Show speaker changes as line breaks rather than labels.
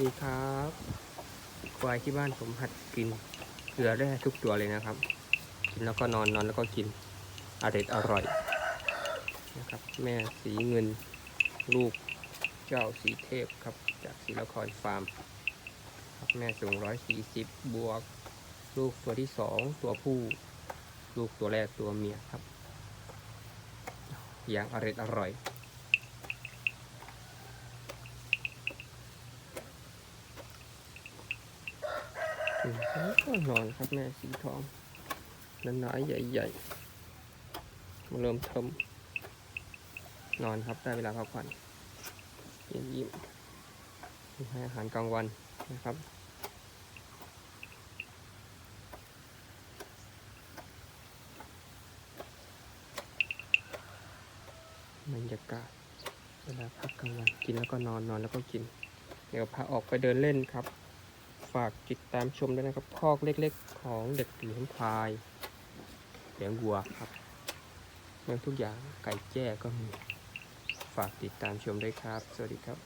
ดีครับควายที่บ้านผมหัดกินเกลือแร่ทุกตัวเลยนะครับ กินแล้วก็นอนนอนแล้วก็กินอร่อยอร่อยนะครับ แม่สีเงินลูกเจ้าสีเทพครับ จากศิลครฟาร์มครับแม่สูงร้อยสี่สิบบวก ลูกตัวที่สองตัวผู้ ลูกตัวแรกตัวเมียครับ อย่างอร่อยอร่อย ถึงแล้วก็นอนครับแม่สีทองน้นหนาๆใหญ่ๆมาเริ่มทำนอนครับได้เวลาพักผ่อนยิ้มยิ้มให้อาหารกลางวันนะครับบรรยากาศเวลาพักกลางวันกินแล้วก็นอนนอนแล้วก็กิน เดี๋ยวพาออกไปเดินเล่นครับ ฝากติดตามชมด้วยนะครับ คอกเล็กๆ ของเด็กเลี้ยงควายเลี้ยงวัวครับเลี้ยงทุกอย่างไก่แจ้ก็มี ฝากติดตามชมด้วยครับ สวัสดีครับ